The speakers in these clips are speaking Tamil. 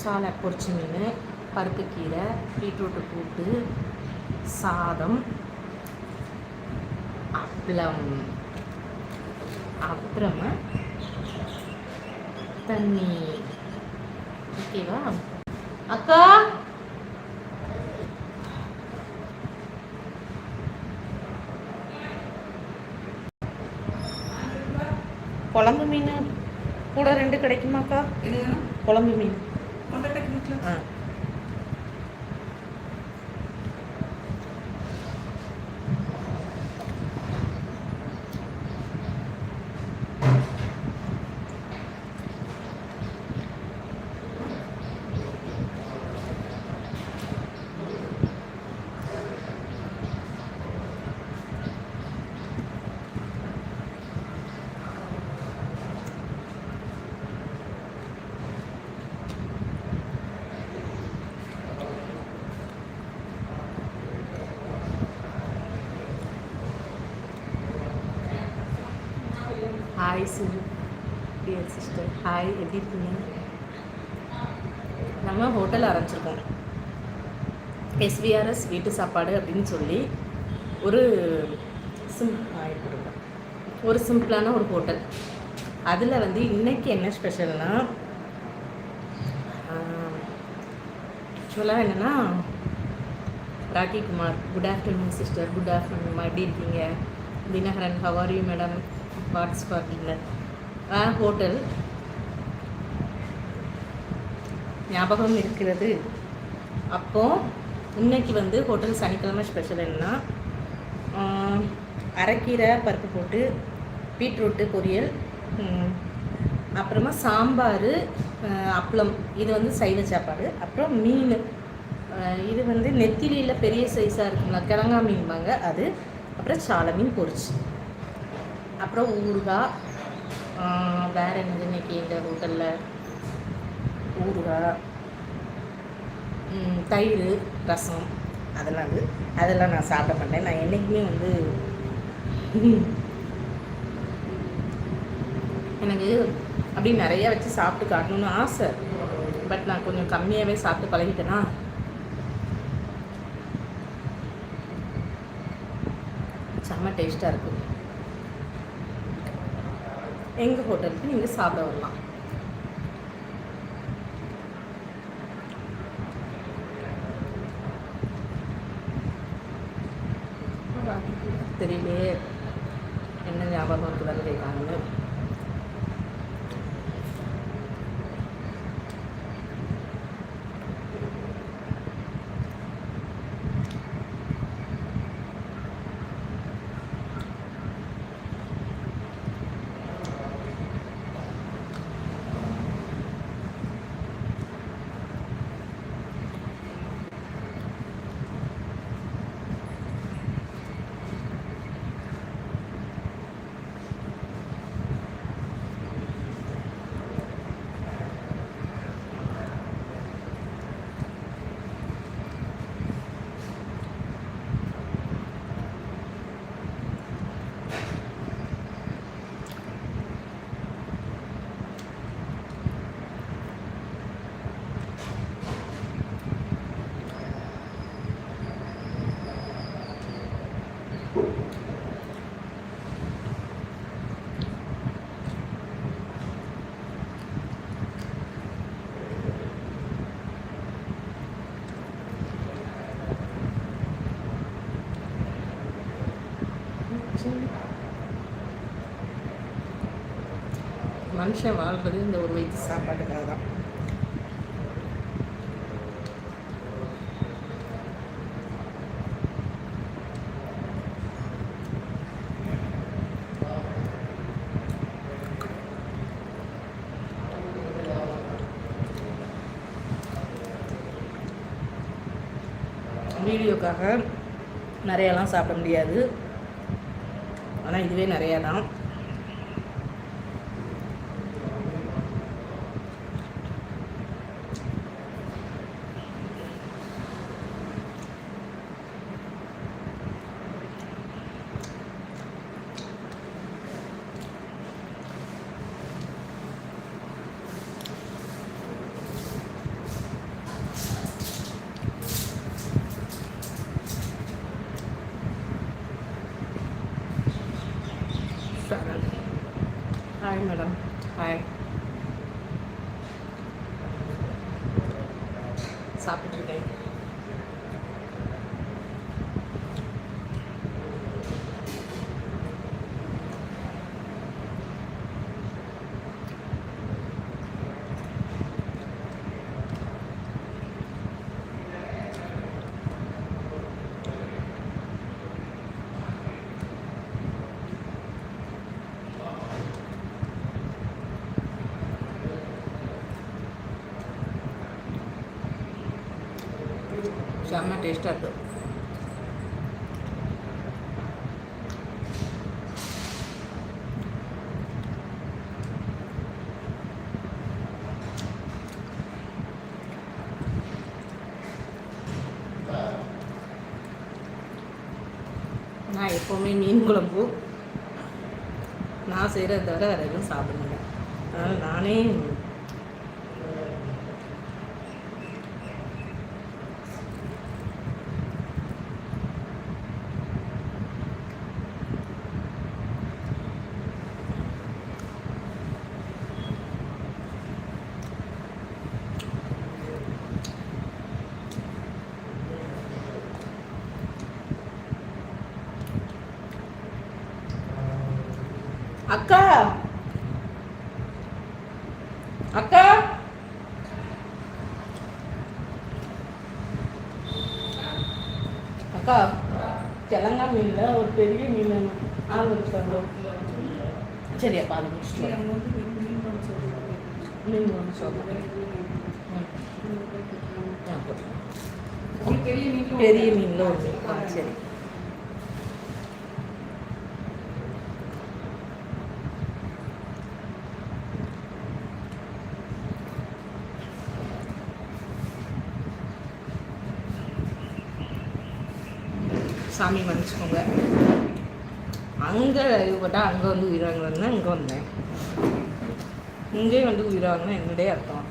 சாலை பொரிச்ச மீன் பருப்பு கீரை பீட்ரூட்டு கூட்டு சாதம் அப்பளம். அப்புறமா தண்ணி ஓகேவா அக்கா? குழம்பு மீன் கூட ரெண்டு கிடைக்குமாக்கா இது குழம்பு மீன். 嗯。hi Suju dear sister hi எப்படி இருக்கீங்க? நம்ம ஹோட்டல் ஆரம்பிச்சிருக்கோம் எஸ்விஆர்எஸ் வீட்டு சாப்பாடு அப்படின்னு சொல்லி ஒரு சிம் கொடுங்க ஒரு சிம்பிளான ஒரு ஹோட்டல் அதில் வந்து இன்றைக்கி என்ன ஸ்பெஷல்னால் ஆக்சுவலாக என்னென்னா Rocky Kumar good afternoon sister good afternoon எப்படி இருக்கீங்க? Dinakaran how are you madam pots பார்க்கிங்கில் ஹோட்டல். ஞாபகம் இருக்கிறது. அப்போ இன்னைக்கு வந்து ஹோட்டல் சனிக்கிழமை ஸ்பெஷல் என்னன்னா அரைக்கீரை பருப்பு போட்டு பீட்ரூட்டு பொரியல் அப்புறமா சாம்பார் அப்பளம். இது வந்து சைவ சாப்பாடு. அப்புறம் மீன். இது வந்து நெத்திலியில் பெரிய சைஸாக இருக்குங்களா கிழங்கா மீன்பாங்க அது. அப்புறம் சாலை மீன் பொரிச்சு. அப்புறம் ஊறுகாய் வேற என்னது இன்னைக்கு எங்கள் ஹோட்டலில் ஊறுகாய் தயிர் ரசம். அதெல்லாம் வந்து அதெல்லாம் நான் சாப்பிட மாட்டேன். நான் என்றைக்குமே வந்து எனக்கு அப்படி நிறைய வச்சு சாப்பிட்டு காட்டணும்னு ஆசை. பட் நான் கொஞ்சம் கம்மியாகவே சாப்பிட்டு பழகிட்டேனா? செம்ம டேஸ்ட்டாக இருக்கும் எங்கள் ஹோட்டலுக்கு நீங்கள் சாப்பிட வரலாம். தெரியலையே என்ன ஞாபகம் இருக்குதான்னு கேட்காங்கன்னு மனுஷன். வாழ்றது இந்த ஒரு வயிற்று சாப்பாட்டுக்காக தான். வீடியோக்காக நிறையெல்லாம் சாப்பிட முடியாது. ஆனால் இதுவே நிறையா தான். மேடம். ஹாய் சாப்பிட்டுருக்கேன். செம்ம டேஸ்ட்டாக இருக்கும் நான் எப்போவுமே மீன் குழம்பு. நான் செய்கிறத தவிர வேறு எதுவும் சாப்பிட அதனால் நானே அக்கா. அக்கா. அக்கா தெலங்கா மீனில் ஒரு பெரிய மீன் ஆள் இருக்காங்க சரி அப்பா அதை முடிச்சுட்டு வரேன். மீன் ஒன்று சொல்லுங்கள் பெரிய மீன் பெரிய மீனில் ஒரு சரி. சாமி வந்துச்சுக்கோங்க அங்கே விட்டா அங்கே வந்து உயிராங்கன்னு இங்கே வந்தேன். இங்கே வந்து உயிராங்கன்னா என்னுடைய அர்த்தம்.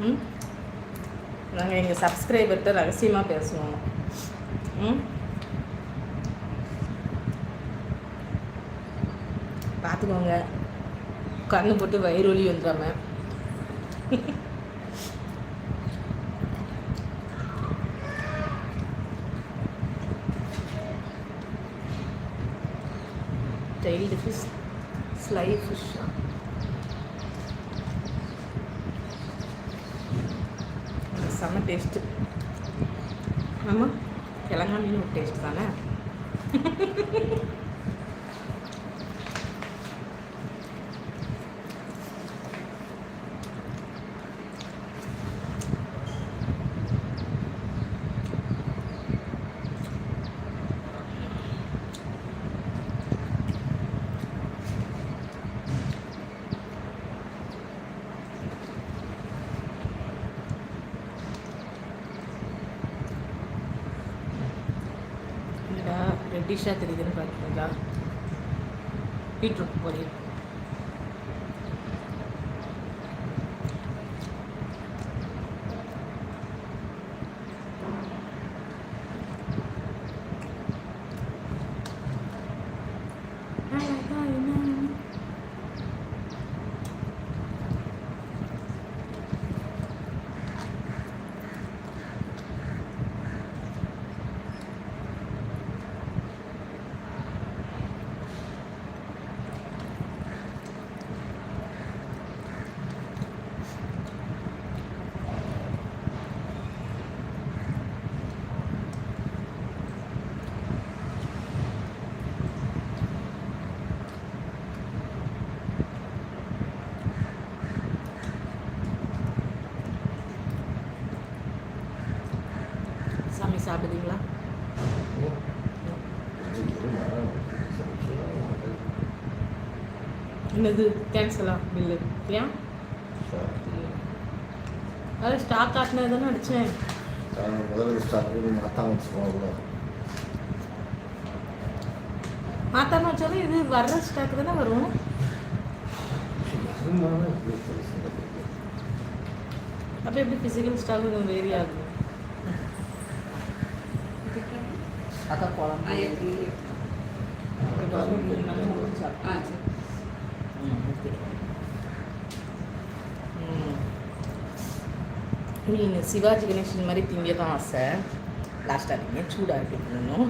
ம்? நாங்கள் எங்கள் சப்ஸ்கிரைபர்கிட்ட ரகசியமாக பேசுவோம். ம்? பார்த்துக்கோங்க. கண்ணு போட்டு வயிறு வலி வந்துடாம. டைல்டு ஃபிஷ் ஸ்லை ஃபிஷ் செம்ம டேஸ்ட்டு ஆமாம் கிழங்கா மீன் ஒரு டேஸ்ட் தானே? sea querido. என்னது கேன்சலா பில்லு ஏன் அது ஸ்டாக் காட்டினது தானே அடித்தேன் முதல்ல வச்சுக்கோங்க வச்சாலும் இது வர்ற ஸ்டாக் தானே வரும். அப்போ எப்படி ஃபிசிக்கல் ஸ்டாக் வேரி ஆகுது? அக்கா குழம்பு. ஆ, சரி. ஆ, சரி. ம் இருக்குது மீன் சிவாஜி கணேசன் மாதிரி திங்க தான் ஆசை. லாஸ்ட்டாக நீங்கள் சூடாக இருக்கு இன்னும்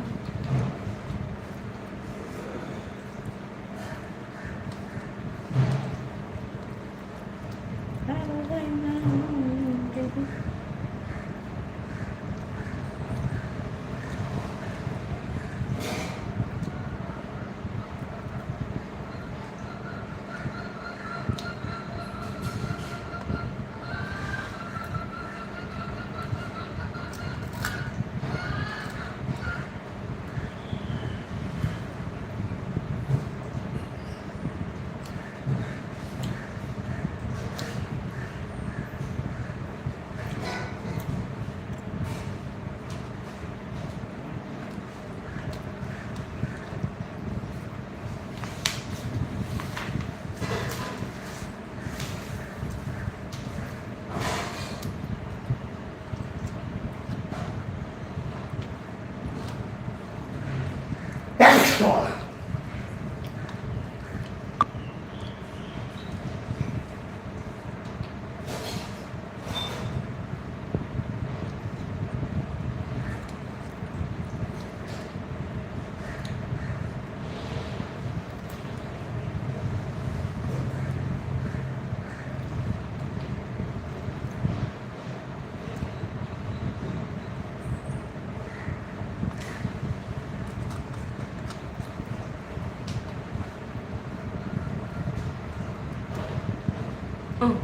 ம்.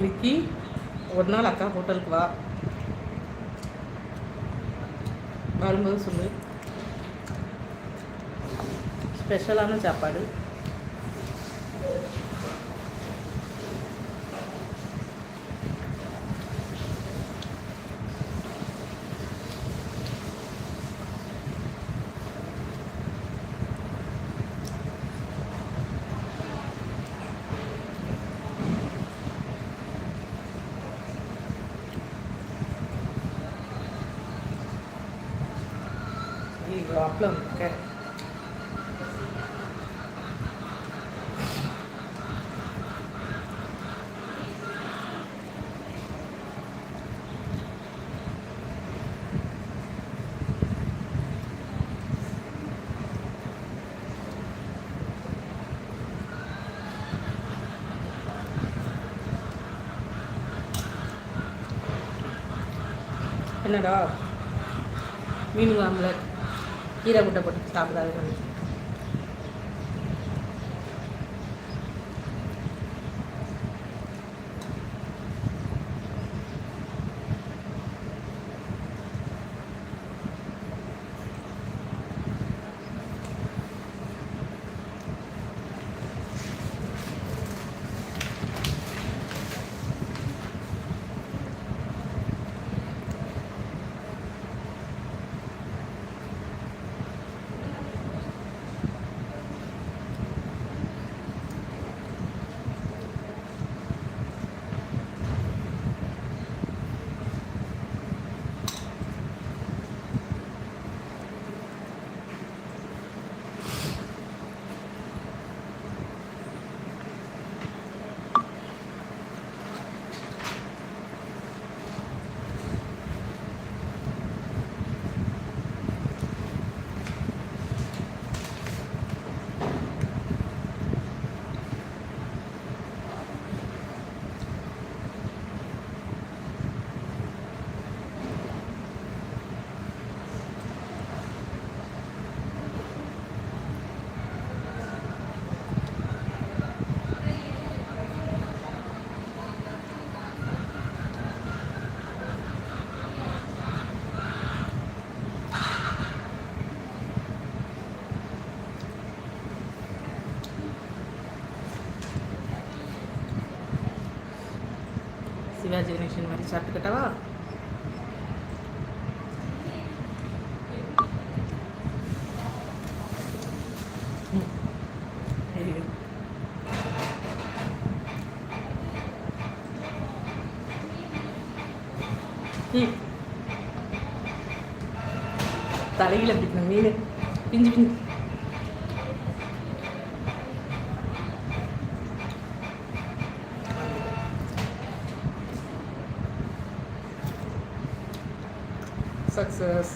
விக்கி ஒரு நாள் அக்கா ஹோட்டலுக்கு வா. வரும்போது சொல்லு. ஸ்பெஷலான சாப்பாடு இது அப்பளம் இருக்க என்னடா? மீன் ஆம்லெட் கீரை முட்டை போட்டு சாப்பிடாது. மாதிரி சாப்பிட்டுக்கிட்டவா ம். very good. ம். தலையில பிடிக்கணும் மீன் பிஞ்சு பிஞ்சு சக்ஸஸ்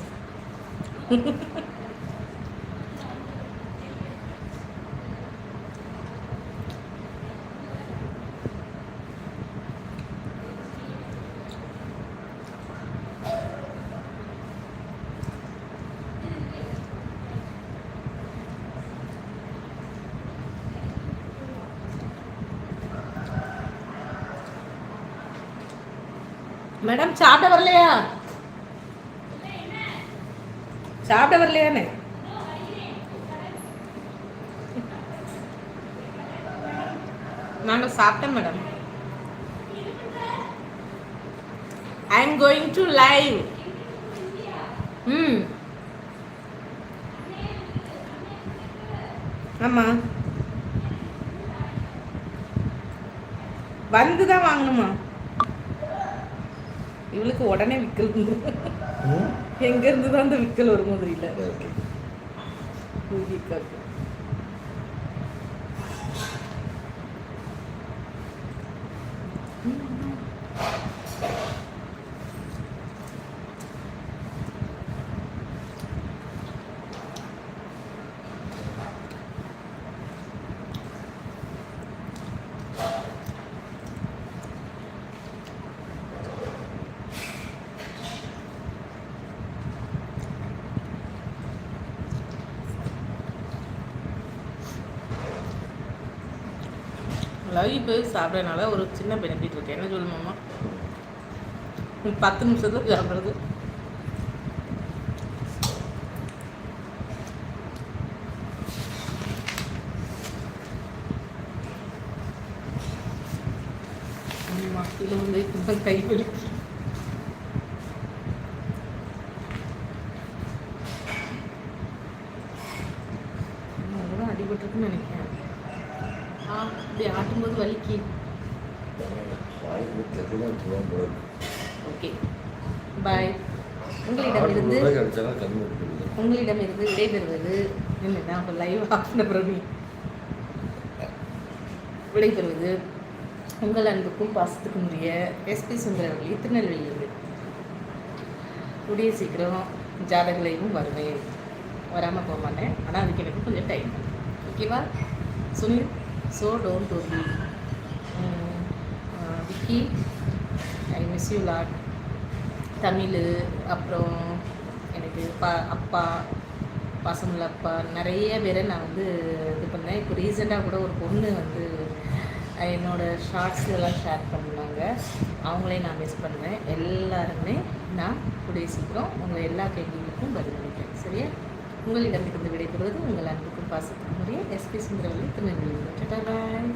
மேடம் சாப்பிட வரலையா? சாப்பிட வரலையான்னு நாங்கள் சாப்பிட்டேன் madam I am going to live ம். ஆமாம் வந்து தான் வாங்கணுமா? இவளுக்கு உடனே விக்கல் வந்துரும். ம் எங்க இருந்து தான் அந்த விக்கல் வருமோ தெரியல ஓகே சாப்பிட்றதுனால ஒரு சின்ன பெனிஃபிட் இருக்கு. என்ன சொல்லுமாம்மா பத்து நிமிஷத்துல சாப்பிட்றது ஆமா, இது வந்து இப்போ கை நினைக்கிறேன். ஆ இப்படி ஆட்டும்போது வலிக்கு. ஓகே. பாய் உங்களிடமிருந்து உங்களிடமிருந்து விடைபெறுவது என்னன்னா இப்போ லைவ் ஆஃப் பிறகு விடைபெறுவது உங்கள் அன்புக்கும் பாசத்துக்கும் உரிய எஸ்பி சுந்தரவள்ளி திருநெல்வேலியிலிருந்து. கூடிய சீக்கிரம் ஜாதகலையும் வருவேன். வராமல் போக மாட்டேன். ஆனால் அதுக்கு எனக்கு கொஞ்சம் டைம் ஓகேவா Sunil? So don't worry Vicky I miss you lot Tamil அப்புறம் எனக்கு பா அப்பா பசங்கள அப்பா நிறைய பேரை நான் வந்து இது பண்ணேன். இப்போ ரீசெண்டாக கூட ஒரு பொண்ணு வந்து என்னோடய ஷார்ட்ஸ் எல்லாம் ஷேர் பண்ணாங்க. அவங்களையும் நான் மிஸ் பண்ணுவேன். எல்லாருமே நான் கூடிய சீக்கிரம் உங்கள் எல்லா கேள்விகளுக்கும் பதிலளிப்பேன் சரியா? உங்களிடமிருந்து விடைபெறுவது உங்கள் அன்புக்கும் பாசத்துக்கும் SP Sundaravalli Tirunelveli. Tata bye.